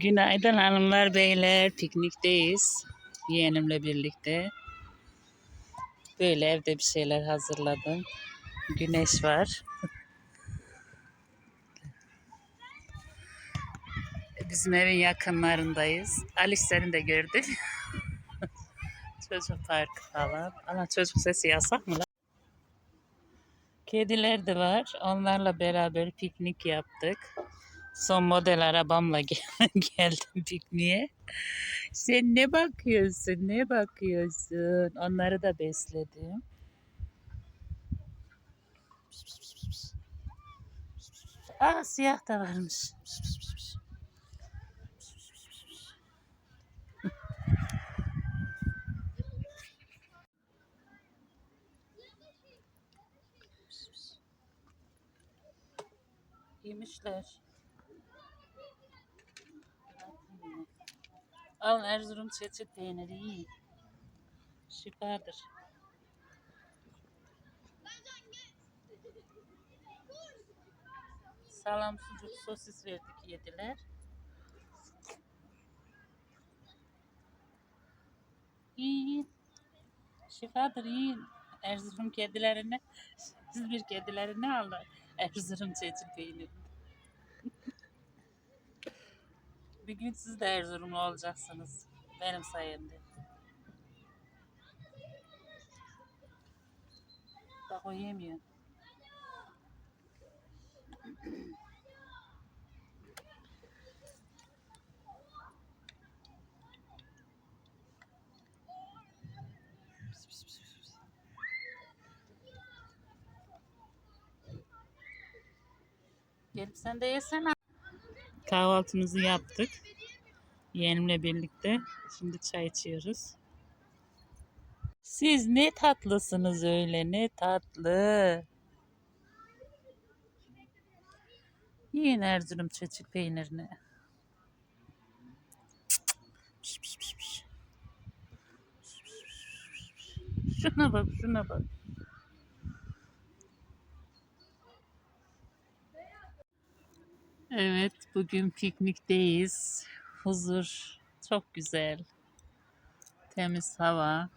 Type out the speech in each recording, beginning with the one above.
Günaydın hanımlar beyler. Piknikteyiz. Yeğenimle birlikte. Böyle evde bir şeyler hazırladım. Güneş var. Bizim evin yakınlarındayız. Alişlerini de gördük. çocuk parkı falan. Ama çocuk sesi yasak mı lan? Kediler de var. Onlarla beraber piknik yaptık. Son model arabamla gel- geldim pikniğe. Sen ne bakıyorsun? Ne bakıyorsun? Onları da besledim. Aa siyah da varmış. Yemişler. Al Erzurum çeçil peyniri yiyin. Şifadır. Salam, sucuk, sosis verdik yediler. Yiyin. Şifadır yiyin. Erzurum kedilerine, siz bir kedilerine alın. Erzurum çeçil peyniri. Bir gün siz de Erzurumlu olacaksınız. Benim sayemde. Bak o yemiyor. Gelip sen de yesene. Kahvaltımızı yaptık. Yeğenimle birlikte. Şimdi çay içiyoruz. Siz ne tatlısınız öyle ne tatlı. Yiyin Erzurum çeçil peynirini. Şuna bak şuna bak. Evet, bugün piknikteyiz. Huzur, çok güzel. Temiz hava.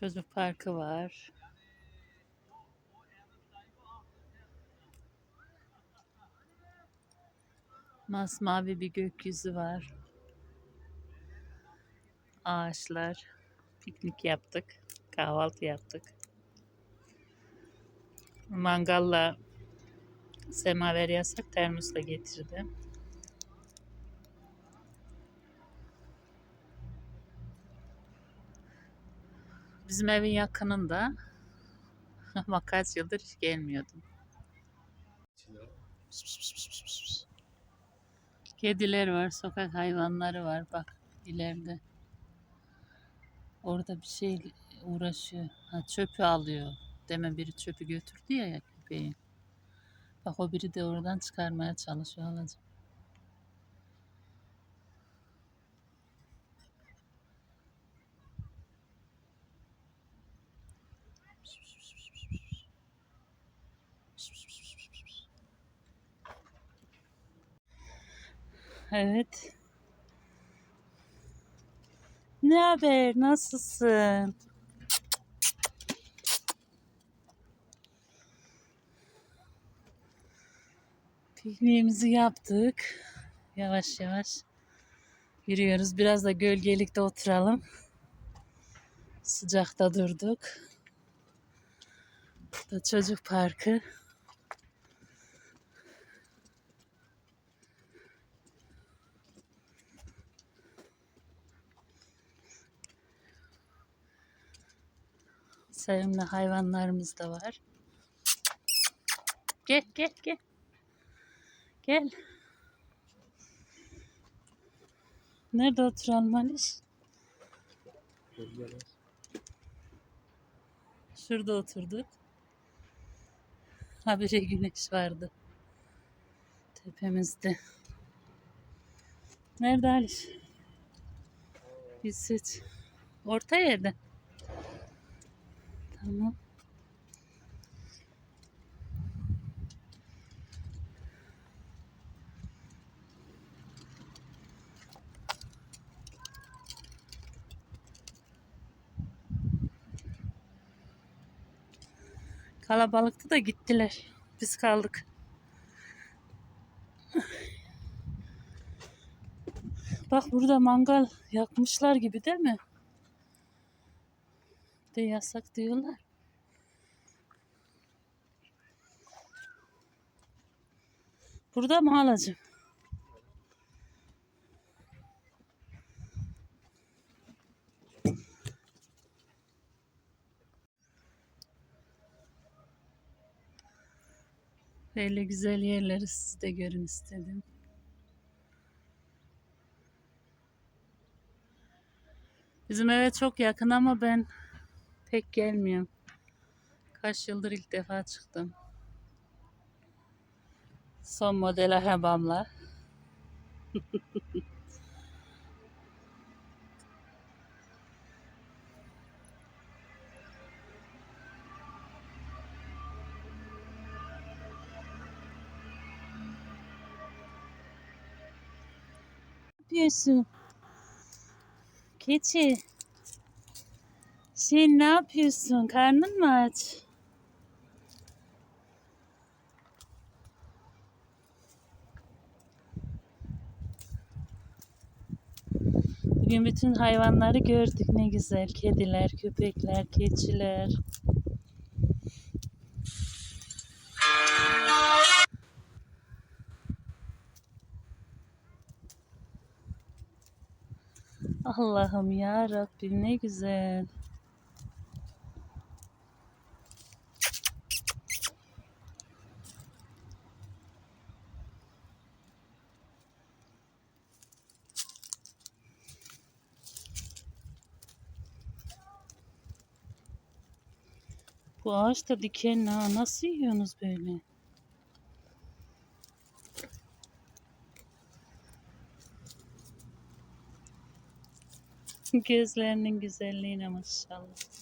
Çocuk parkı var. Masmavi bir gökyüzü var. Ağaçlar. Piknik yaptık. Kahvaltı yaptık. Mangalla semaver yasak termosla getirdi. Bizim evin yakınında ama kaç yıldır hiç gelmiyordum. Kediler var, sokak hayvanları var. Bak ileride. Orada bir şey uğraşıyor. Ha, çöpü alıyor. Demin biri çöpü götürdü ya, köpeği. Bak o biri de oradan çıkarmaya çalışıyor halacığım. Evet. Ne haber? Nasılsın? Pikniğimizi yaptık. Yavaş yavaş yürüyoruz. Biraz da gölgelikte oturalım. Sıcakta durduk. Burada çocuk parkı. Sevimli hayvanlarımız da var. Gel gel gel. Gel. Nerede oturalım Aliş? Şurada oturduk. Habire güneş vardı. Tepemizde. Nerede Aliş? Bir seç. Orta yerde bakalım. Kalabalıktı da gittiler. Biz kaldık. Bak burada mangal yakmışlar gibi değil mi? De yasak diyorlar. Burada mı halacığım? Böyle güzel yerleri siz de görün istedim. Bizim eve çok yakın ama ben pek gelmiyorum. Kaç yıldır ilk defa çıktım. Son model arabamla. Yapıyorsun? Keçi. Sen ne yapıyorsun? Karnın mı aç? Bugün bütün hayvanları gördük ne güzel. Kediler, köpekler, keçiler. Allah'ım ya Rabbim ne güzel. Bu ağaç da dikenli ha. Nasıl yiyorsunuz böyle? Gözlerinin güzelliğine maşallah.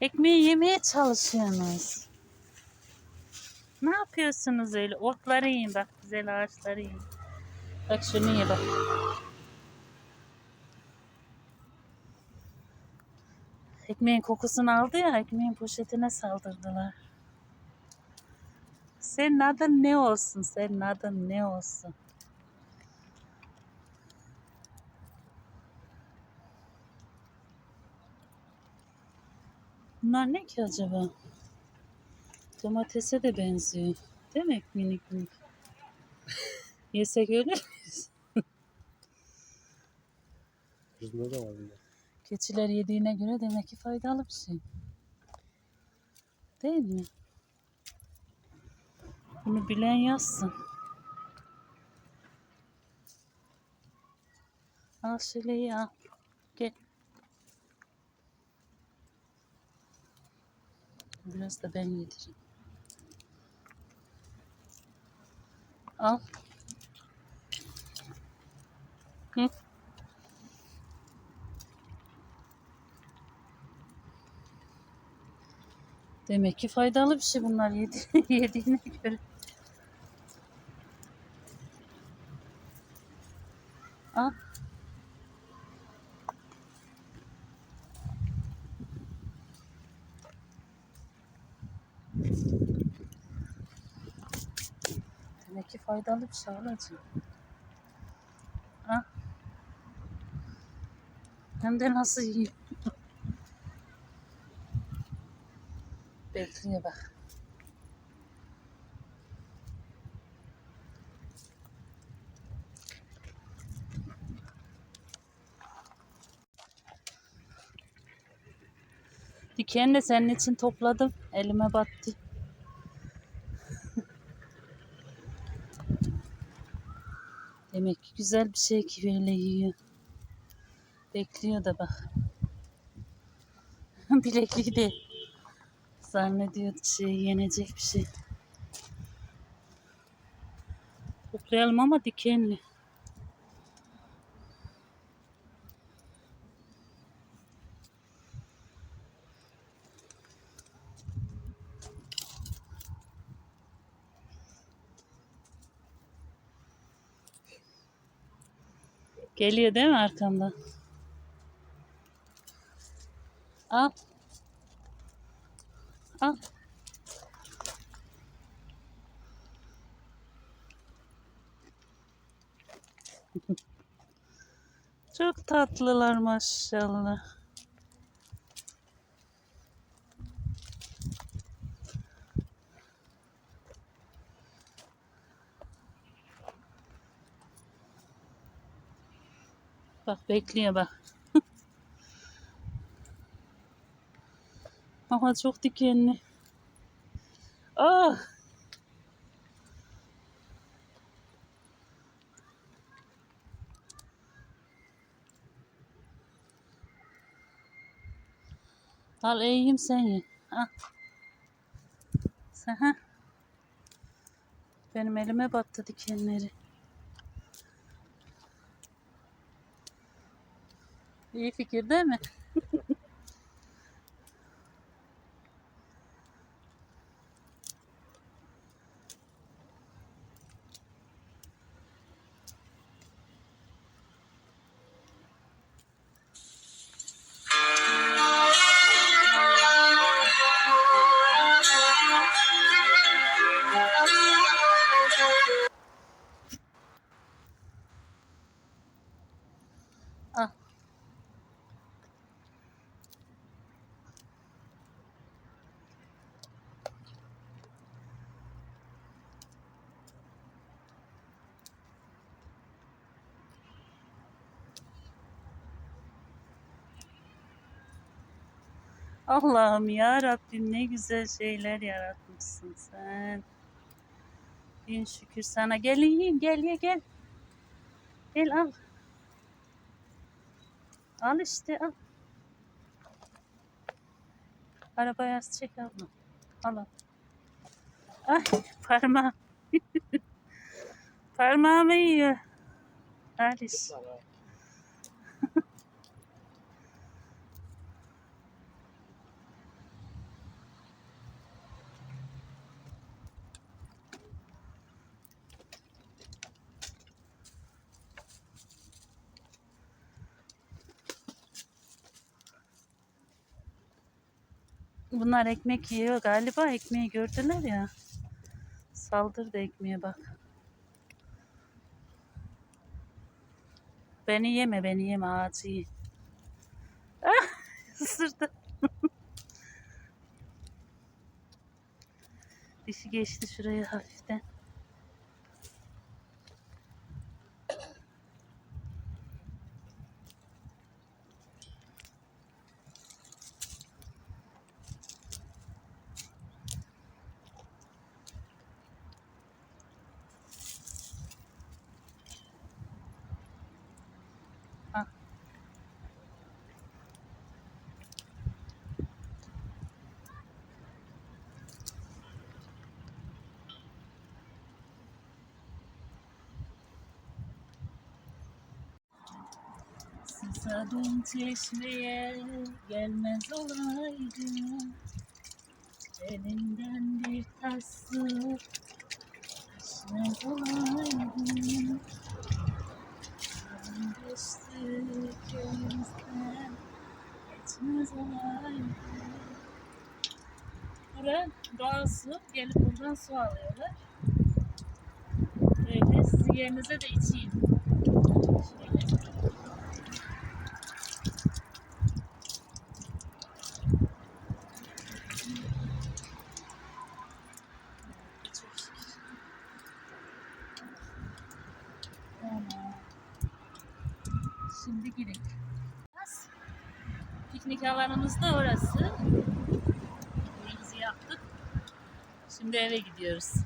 Ekmeği yemeye çalışıyorsunuz. Ne yapıyorsunuz öyle? Otları yiyin bak. Güzel ağaçları yiyin. Bak şunu ye bak. Ekmeğin kokusunu aldı ya. Ekmeğin poşetine saldırdılar. Senin adın ne olsun? Senin adın ne olsun? Bunlar ne ki acaba? Domatese de benziyor. Mi? Minik minik. Yesek öyle miyiz? Yüzünde de var bunda. Keçiler yediğine göre demek ki faydalı bir şey. Değil mi? Bunu bilen yazsın. Al şöyle ye, al. Gel. Biraz da ben yedireyim. Al. Hı. Demek ki faydalı bir şey bunlar yedi, yediğine göre. Al. Demek ki faydalı bir şey alacağım. Ha? Hem de nasıl yiyor. Bekliyor bak. Diken de senin için topladım. Elime battı. Demek ki güzel bir şey ki böyle yiyor. Bekliyor da bak. Bilekliği de zannediyor şey yenecek bir şey. Toplayalım ama dikenli. Geliyor değil mi arkamdan? Al. Al. Çok tatlılar maşallah. Bekliyor bak. Ama çok dikenli. Ah! Al eğeyim sen ye. Al. Sen ha. Benim elime battı dikenleri. İyi fikir değil mi? Allah'ım ya Rabbim ne güzel şeyler yaratmışsın sen. Bin şükür sana. Gel yiyin gel ye gel. Gel al. Al işte al. Arabaya çek al. Al al. Ay parmağım. Parmağımı yiyor. Aliş. Bunlar ekmek yiyor galiba. Ekmeği gördüler ya. Saldırdı ekmeğe bak. Beni yeme, beni yeme ağacı ye. Ah, ısırdı. Dişi geçti şuraya hafiften. Susadım çeşmeye gelmez olaydım Elinden bir tas su içmez olaydım Yolun geçti köyümüzden geçmez olaydım Buraya doğal su gelip buradan su alıyorlar. Böyle sizin yerinize de içeyim. Şöyle. Çok şükür. Tamam. Şimdi gidelim. Piknik alanımız da orası. Pikniğimizi yaptık. Şimdi eve gidiyoruz.